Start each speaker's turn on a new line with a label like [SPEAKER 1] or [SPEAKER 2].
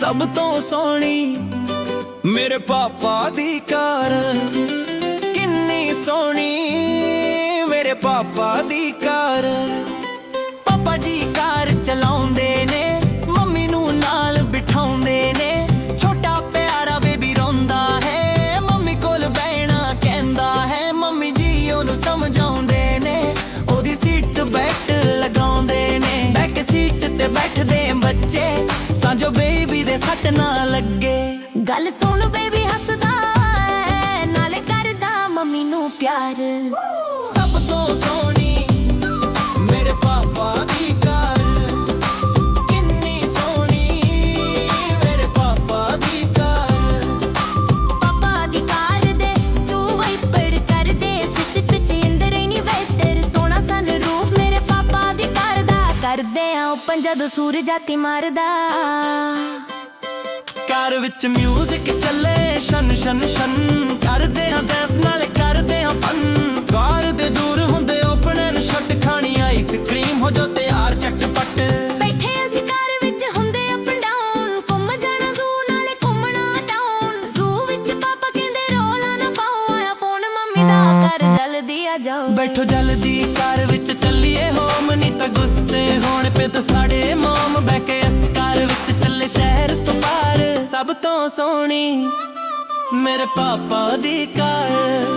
[SPEAKER 1] ਸਭ ਤੋਂ ਸੋਹਣੀ ਮੇਰੇ ਪਾਪਾ ਦੀ ਕਾਰ ਕਿੰਨੀ ਸੋਹਣੀ ਮੇਰੇ ਪਾਪਾ ਦੀ ਕਾਰ ਪਾਪਾ ਜੀ ਕਾਰ ਚਲਾਉਂਦੇ ਨੇ, ਮੰਮੀ ਨੂੰ ਨਾਲ ਬਿਠਾਉਂਦੇ ਨੇ। ਛੋਟਾ ਪਿਆਰਾ ਬੇਬੀ ਰੋਂਦਾ ਹੈ, ਮੰਮੀ ਕੋਲ ਬਹਿਣਾ ਕਹਿੰਦਾ ਹੈ। ਮੰਮੀ ਜੀ ਉਹਨੂੰ ਸਮਝਾਉਂਦੇ ਨੇ, ਉਹਦੀ ਸੀਟ ਬੈਲਟ ਲਗਾਉਂਦੇ ਨੇ। ਬੈਕ ਸੀਟ ਤੇ ਬੈਠਦੇ ਬੱਚੇ, ਤਾਂ ਜੋ ਬੇਬੀ ਦੇ ਸੱਟ ਨਾ ਲੱਗੇ।
[SPEAKER 2] ਗੱਲ ਸੁਣ ਬੇਬੀ ਹੱਸਦਾ ਨਾਲੇ ਕਰਦਾ ਮੰਮੀ ਨੂੰ ਪਿਆਰ।
[SPEAKER 1] ਸਭ ਤੋਂ ਸੋਹਣੀ ਮੇਰੇ ਪਾਪਾ ਦੀ ਕਾਰ ਕਿੰਨੀ ਸੋਹਣੀ ਮੇਰੇ ਪਾਪਾ ਦੀ ਕਾਰ
[SPEAKER 2] ਪਾਪਾ ਦੀ ਕਾਰ ਦੇ ਤੂੰ ਵਾਈਪਰ ਕਰ ਦੇ ਸਵਿਚ ਸਵਿਚ ਇੰਦਰ ਨਹੀਂ ਵੈਟਰ ਸੋਹਣਾ ਸਨ ਰੂਫ ਮੇਰੇ ਪਾਪਾ ਦੀ ਕਾਰ ਦਾ ਕਰਦੇ ਆ ਓਪਨ ਜਦੋਂ ਸੂਰਜ ਆਤੀ ਮਾਰਦਾ।
[SPEAKER 1] ਕਾਰ ਵਿੱਚ 뮤직 ਚੱਲੇ ਸ਼ਨ ਸ਼ਨ ਸ਼ਨ ਕਰਦੇ ਹਾਂ ਡੈਂਸ ਨਾਲ ਕਰਦੇ ਹਾਂ ਫਨ ਕਾਰ ਦੇ ਦੂਰ ਹੁੰਦੇ ਓਪਨਰ ਸ਼ਟ ਖਾਣੀ ਆਈਸਕ੍ਰੀਮ ਹੋ ਜੋ ਤਿਆਰ ਚਟਪਟ
[SPEAKER 2] ਬੈਠੇ ਅਸੀਂ ਕਾਰ ਵਿੱਚ ਹੁੰਦੇ ਅਪ ਡਾਊਨ ਘੁੰਮ ਜਾਣਾ ਜ਼ੂ ਨਾਲੇ ਘੁੰਮਣਾ ਟਾਊਨ ਜ਼ੂ ਵਿੱਚ ਪਾਪਾ ਕਹਿੰਦੇ ਰੋਲਾ ਨਾ ਪਾਓ। ਆਇਆ ਫੋਨ ਮੰਮੀ ਦਾ ਕਰ ਜਲਦੀ ਆ ਜਾਓ।
[SPEAKER 1] ਬੈਠੋ ਜਲਦੀ ਕਾਰ ਵਿੱਚ ਸੋਹਣੀ ਮੇਰੇ ਪਾਪਾ ਦੀ ਕਾਰ